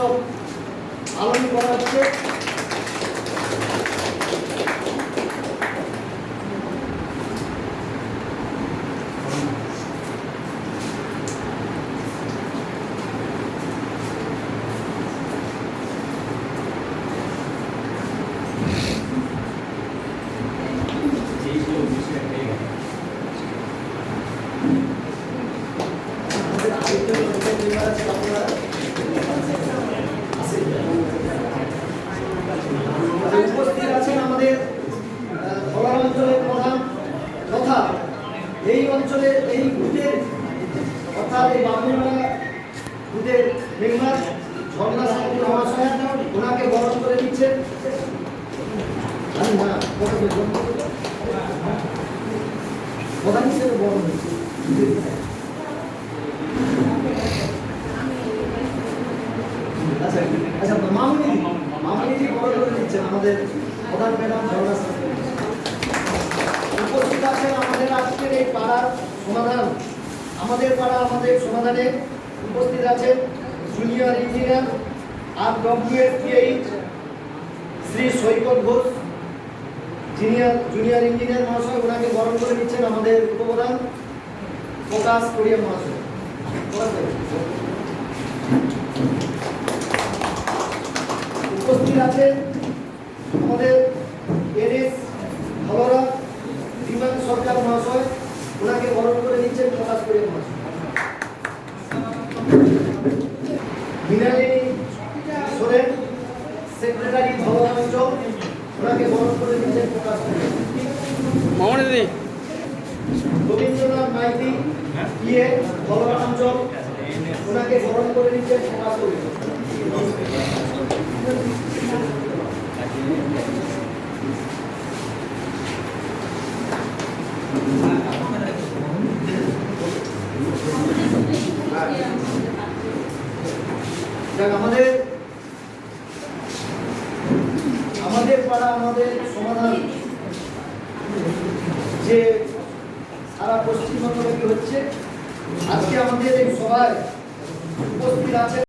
উৎসব পালন করা হচ্ছে আমাদের আরেকজন লোকের মেম্বার আছে আপনারা আমাদের উপস্থিত আছেন আমাদের আহ, ধলা অঞ্চলের প্রধান তথা এই অঞ্চলে এই বুথের অর্থাৎ এই বামুনপাড়া বুথের মেম্বার ঝর্ণা সামন্ত মহাশয় ওনাকে বরণ করে দিচ্ছেন বরণ। প্রধান হিসেবে বরণ আচ্ছা আচ্ছা মামুনি বড় করে দিচ্ছেন আমাদের প্রধান ম্যাডাম উপস্থিত আছেন আজকের এই পাড়ার সমাধান, আমাদের পাড়া আমাদের সমাধানে উপস্থিত আছেন জুনিয়র ইঞ্জিনিয়ার আর W PH Shri Saikat Ghosh junior junior engineer মহাশয়, ওনাকে বরণ করে নিচ্ছেন আমাদের উপপ্রধান প্রকাশ কোরিয়া মহাশয়। উপস্থিত আছেন আমাদের এনএস ধলরা বিমান সরকার মহাশয় ওনাকে বরণ করে নিচ্ছেন প্রকাশ করে মহাশয় মৃণালিনী সোরেন সেক্রেটারি ধলরা অঞ্চল ওনাকে বরণ করে নিচ্ছেন প্রকাশ করে মামনি দিদি। রবীন্দ্রনাথ মাইতি ইয়ে ধলরা অঞ্চল ওনাকে বরণ করে নিচ্ছেন প্রকাশ করে আমাদের আমাদের পাড়া, আমাদের সমাধান যে সারা পশ্চিমবঙ্গব্যাপী হচ্ছে, আজকে আমাদের এই সভায় উপস্থিত আছেন